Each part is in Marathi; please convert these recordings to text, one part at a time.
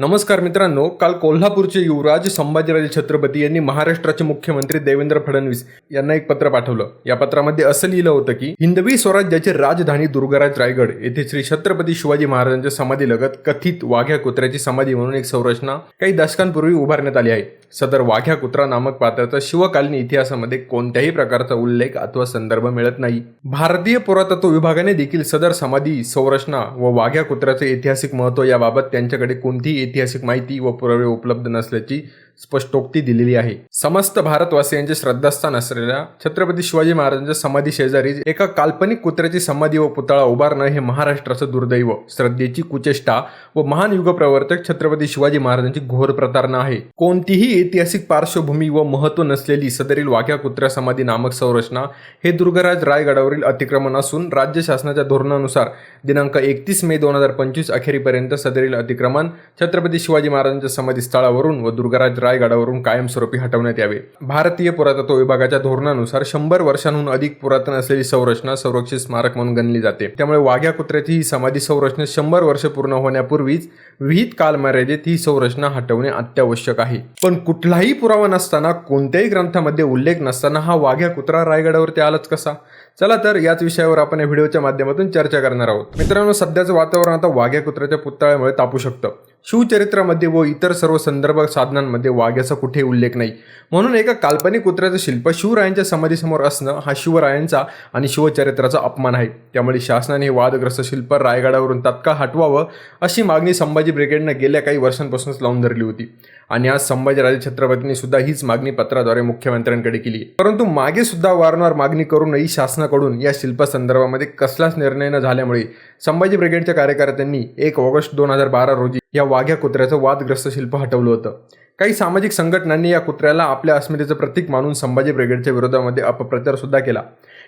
नमस्कार मित्रांनो काल कोल्हापूरचे युवराज संभाजीराजे छत्रपती यांनी महाराष्ट्राचे मुख्यमंत्री देवेंद्र फडणवीस यांना एक पत्र पाठवलं. या पत्रामध्ये असं लिहिलं होतं की हिंदवी स्वराज्याची राजधानी दुर्गराज रायगड येथे श्री छत्रपती शिवाजी महाराजांच्या समाधीलगत कथित वाघ्या कुत्र्याची समाधी म्हणून एक संरचना काही दशकांपूर्वी उभारण्यात आली आहे. सदर वाघ्या कुत्रा नामक पात्राचा शिवकालीन इतिहासामध्ये कोणत्याही प्रकारचा उल्लेख अथवा संदर्भ मिळत नाही. भारतीय पुरातत्व विभागाने देखील सदर समाधी संरचना व वाघ्या कुत्र्याचे ऐतिहासिक महत्त्व याबाबत त्यांच्याकडे कोणतीही ऐतिहासिक माहिती व पुरावे उपलब्ध नसल्याची स्पष्टोक्ती दिलेली आहे. समस्त भारतवासियांचे श्रद्धास्थान असलेल्या छत्रपती शिवाजी महाराजांच्या समाधी शेजारी एका काल्पनिक कुत्र्याची समाधी व पुतळा उभारणं हे महाराष्ट्राचं दुर्दैव. श्रद्धेची कुचेष्टा व महान युगप्रवर्तक छत्रपती शिवाजी महाराजांची घोर प्रतारणा आहे. कोणतीही ऐतिहासिक पार्श्वभूमी व महत्त्व नसलेली सदरील वाघ्या कुत्र्या समाधी नामक संरचना हे दुर्गराज रायगडावरील अतिक्रमण असून राज्य शासनाच्या धोरणानुसार दिनांक एकतीस मे दोन हजार पंचवीस अखेरीपर्यंत सदरील अतिक्रमण छत्रपती शिवाजी महाराजांच्या समाधी स्थळावरून व दुर्गराज रायगडावरून कायमस्वरूपी हटवण्यात यावे. भारतीय पुरातत्व विभागाच्या धोरणानुसार शंभर वर्षांहून अधिक पुरातन असलेली संरचना संरक्षित स्मारक म्हणून गणली जाते. त्यामुळे वाघ्या कुत्र्याची ही समाधी संरचना शंभर वर्ष पूर्ण होण्यापूर्वीच विहित कालमर्यादेत ही संरचना हटवणे अत्यावश्यक आहे. पण कुठलाही पुरावा नसताना कोणत्याही ग्रंथामध्ये उल्लेख नसताना हा वाघ्या कुत्रा रायगडावरती आलाच कसा? चला तर याच विषयावर आपण या व्हिडिओच्या माध्यमातून चर्चा करणार आहोत. मित्रांनो सध्याचं वातावरण आता वाघ्या कुत्र्याच्या पुतळ्यामुळे तापू शकतं. शिवचरित्रामध्ये व इतर सर्व संदर्भ साधनांमध्ये वाघ्याचा कुठे उल्लेख नाही. म्हणून एका काल्पनिक कुत्र्याचं शिल्प शिवरायांच्या समाधीसमोर असणं हा शिवरायांचा आणि शिवचरित्राचा अपमान आहे. त्यामुळे शासनाने हे वादग्रस्त शिल्प रायगडावरून तात्काळ हटवावं अशी मागणी संभाजी ब्रिगेडनं गेल्या काही वर्षांपासूनच लावून धरली होती. आणि आज संभाजीराजे छत्रपतींनी सुद्धा हीच मागणी पत्राद्वारे मुख्यमंत्र्यांकडे केली परंतु मागे सुद्धा वारंवार मागणी करूनही शासनाकडून या शिल्पसंदर्भामध्ये कसलाच निर्णय न झाल्यामुळे संभाजी ब्रिगेडच्या कार्यकर्त्यांनी एक ऑगस्ट दोन हजार बारा रोजी या वाघ्या कुत्र्याचं वादग्रस्त शिल्प हटवलं होतं. काही सामाजिक संघटनांनी या कुत्र्याला आपल्या अस्मितेचं प्रतीक मानून संभाजी ब्रिगेडच्या विरोधामध्ये अपप्रचार सुद्धा केला.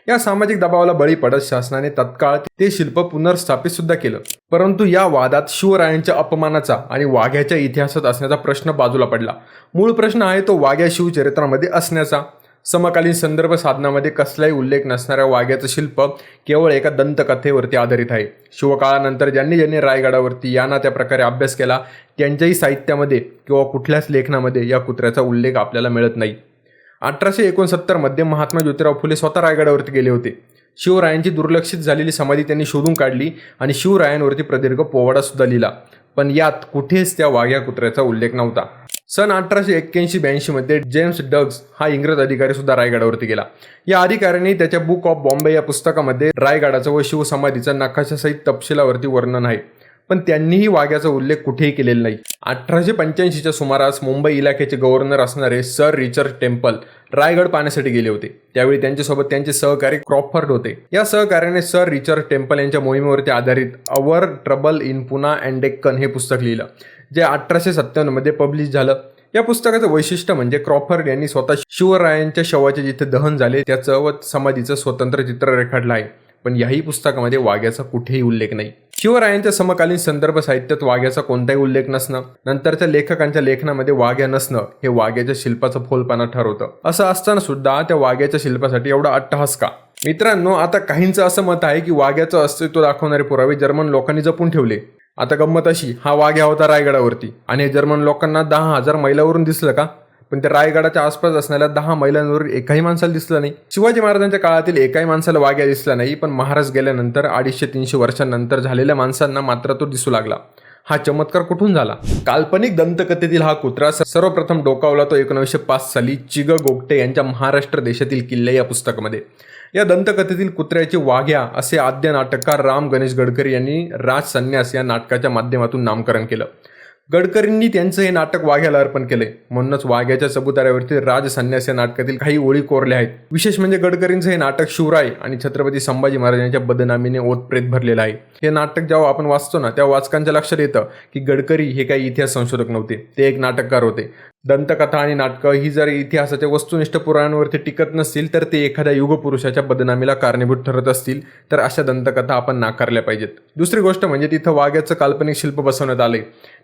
या सामाजिक दबावाला बळी पडत शासनाने तत्काळ ते शिल्प पुनर्स्थापित सुद्धा केलं. परंतु या वादात शिवरायांच्या अपमानाचा आणि वाघ्याच्या इतिहासात असण्याचा प्रश्न बाजूला पडला. मूळ प्रश्न आहे तो वाघ्या शिवचरित्रामध्ये असण्याचा. समकालीन संदर्भ साधनामध्ये कसलाही उल्लेख नसणाऱ्या वाघ्याचं शिल्प केवळ एका दंतकथेवरती आधारित आहे. शिवकाळानंतर ज्यांनी ज्यांनी रायगडावरती या ना त्या प्रकारे अभ्यास केला त्यांच्याही साहित्यामध्ये किंवा कुठल्याच लेखनामध्ये या कुत्र्याचा उल्लेख आपल्याला मिळत नाही. अठराशे एकोणसत्तरमध्ये महात्मा ज्योतिराव फुले स्वतः रायगडावरती गेले होते. शिवरायांची दुर्लक्षित झालेली समाधी त्यांनी शोधून काढली आणि शिवरायांवरती प्रदीर्घ पोवाडासुद्धा लिहिला. पण यात कुठेच त्या वाघ्या कुत्र्याचा उल्लेख नव्हता. सन अठराशे एक्क्याऐंशी ब्याऐंशीमध्ये जेम्स डग्स हा इंग्रज अधिकारी सुद्धा रायगडावरती गेला. या अधिकाऱ्यांनी त्याच्या बुक ऑफ बॉम्बे या पुस्तकामध्ये रायगडाचं व शिवसमाधीचा नकाशासहित तपशिलावरती वर्णन आहे. पण त्यांनीही वाघ्याचा उल्लेख कुठेही केलेला नाही. अठराशे पंच्याऐंशीच्या सुमारास मुंबई इलाख्याचे गव्हर्नर असणारे सर रिचर्ड टेम्पल रायगड पाहण्यासाठी गेले होते. त्यावेळी त्यांच्यासोबत त्यांचे सहकारी क्रॉफर्ड होते. या सहकार्याने सर रिचर्ड टेम्पल यांच्या मोहिमेवरती आधारित our trouble in Poona and Deccan हे पुस्तक लिहिलं. जे अठराशे सत्त्याण्णवमध्ये पब्लिश झालं या पुस्तकाचं वैशिष्ट्य म्हणजे क्रॉफर्ड यांनी स्वतः शिवरायांच्या शवाचे जिथे दहन झाले त्याचं व समाधीचं स्वतंत्र चित्र रेखाटलं आहे. पण याही पुस्तकामध्ये वाघ्याचा कुठेही उल्लेख नाही. शिवरायांच्या समकालीन संदर्भ साहित्यात वाघ्याचा कोणताही उल्लेख नसणं नंतरच्या लेखकांच्या लेखनामध्ये वाघ्या नसणं हे वाघ्याच्या शिल्पाचं फोलपणा ठरवतं. असं असताना सुद्धा त्या वाघ्याच्या शिल्पासाठी एवढा अट्टहास का? मित्रांनो आता काहींचं असं मत आहे की वाघ्याचं अस्तित्व दाखवणारे पुरावे जर्मन लोकांनी जपून ठेवले. आता गंमत अशी हा वाघ्या होता रायगडावरती. आणि जर्मन लोकांना दहा हजार मैलावरून दिसलं का? पण त्या रायगडाच्या आसपास असणाऱ्या दहा मैलांवर एकाही माणसाला दिसलं नाही. शिवाजी महाराजांच्या काळातील एकाही माणसाला वाघ्या दिसला नाही पण महाराज गेल्यानंतर अडीचशे तीनशे वर्षांनंतर झालेल्या माणसांना मात्र तो दिसू लागला. हा चमत्कार कुठून झाला? काल्पनिक दंतकथेतील हा कुत्रा सर्वप्रथम डोकावला तो एकोणीसशे पाच साली चिग गोगटे यांच्या महाराष्ट्र देशातील किल्ले या पुस्तकामध्ये. या दंतकथेतील कुत्र्याचे वाघ्या असे आद्य नाटककार राम गणेश गडकरी यांनी राज संन्यास या नाटकाच्या माध्यमातून नामकरण केलं. गडकरींनी त्यांचं हे नाटक वाघ्याला अर्पण केले म्हणूनच वाघ्याच्या चबुताऱ्यावरती राजसन्यास या नाटकातील काही ओळी कोरल्या आहेत. विशेष म्हणजे गडकरींचं हे नाटक शिवराय आणि छत्रपती संभाजी महाराजांच्या बदनामीने ओतप्रेत भरलेलं आहे. हे नाटक जेव्हा आपण वाचतो ना तेव्हा वाचकांच्या लक्षात येतं की गडकरी हे काही इतिहास संशोधक नव्हते. ते एक नाटककार होते. दंतकथा आणि नाटकं ही जर इतिहासाच्या वस्तुनिष्ठ पुराणांवरती टिकत नसतील तर ते एखाद्या युगपुरुषाच्या बदनामीला कारणीभूत ठरत असतील तर अशा दंतकथा आपण नाकारल्या पाहिजेत. दुसरी गोष्ट म्हणजे तिथं वाघ्याचं काल्पनिक शिल्प बसवण्यात आले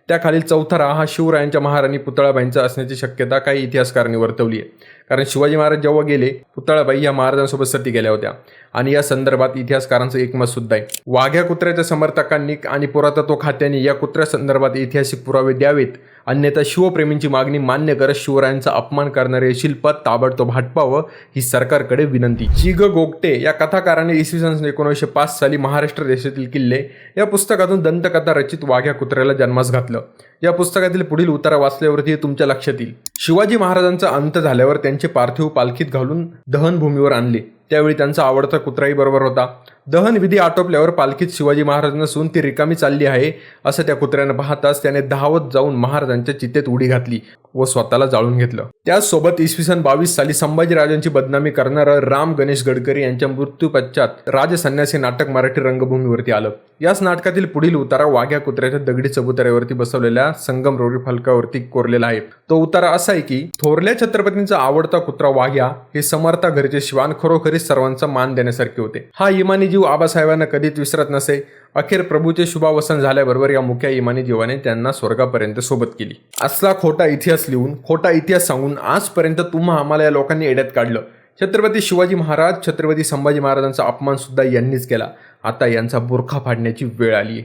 त्याखालील चौथा हा शिवरायांच्या महाराणी पुतळाबाईंचा असण्याची शक्यता काही इतिहासकारांनी वर्तवली आहे. कारण शिवाजी महाराज जेव्हा गेले पुतळाबाई या महाराजांसोबत सती गेल्या होत्या. आणि या संदर्भात इतिहासकारांचं एकमत सुद्धा आहे. वाघ्या कुत्र्याच्या समर्थकांनी आणि पुरातत्व खात्याने या कुत्र्या संदर्भात ऐतिहासिक पुरावे द्यावेत. अन्यथा शिवप्रेमींची मागणी मान्य करत शिवरायांचा अपमान करणारे शिल्प ताबडतोब हटपावं ही सरकारकडे विनंती. जी ग गोगटे या कथाकाराने इसवी सन एकोणीसशे पाच साली महाराष्ट्र देशातील किल्ले या पुस्तकातून दंतकथा रचित वाघ्या कुत्र्याला जन्मास घातलं. या पुस्तकातील पुढील उतारा वाचल्यावरती हे तुमच्या लक्षात येईल. शिवाजी महाराजांचा अंत झाल्यावर त्यांनी पार्थिव पालखीत घालून दहनभूमीवर आणले. त्यावेळी त्यांचा आवडता कुत्राही बरोबर होता. दहन विधी आटोपल्यावर पालखीत शिवाजी महाराज नसून ती रिकामी चालली आहे असं त्या कुत्र्यानं पाहताच त्याने धावत जाऊन महाराजांच्या चितेत उडी घातली व स्वतःला जाळून घेतलं. त्याचसोबत इसवी सन बावीस साली संभाजीराजांची बदनामी करणारं राम गणेश गडकरी यांच्या मृत्यूपश्चात राजसन्यासी नाटक मराठी रंगभूमीवरती आलं. याच नाटकातील पुढील उतारा वाघ्या कुत्र्याच्या दगडी चबुतऱ्यावरती बसवलेल्या संगमरोरी फलकावरती कोरलेला आहे. तो उतारा असा आहे की थोरल्या छत्रपतींचा आवडता कुत्रा वाघ्या हे समर्था घरचे श्वान कधीच सर्वांचा मान देण्यासारखे होते. हा इमानी जीव आबासाहेबांना कधीच विसरत नसे. अखेर प्रभूचे शुभावसन झाल्याबरोबर या मुख्या इमानी जीवाने त्यांना स्वर्गापर्यंत सोबत केली. असला खोटा इतिहास लिहून खोटा इतिहास सांगून आजपर्यंत तुम्हा आम्हाला या लोकांनी एड्यात काढलं. छत्रपती शिवाजी महाराज छत्रपती संभाजी महाराजांचा अपमान सुद्धा यांनीच केला. आता यांचा बुरखा फाडण्याची वेळ आली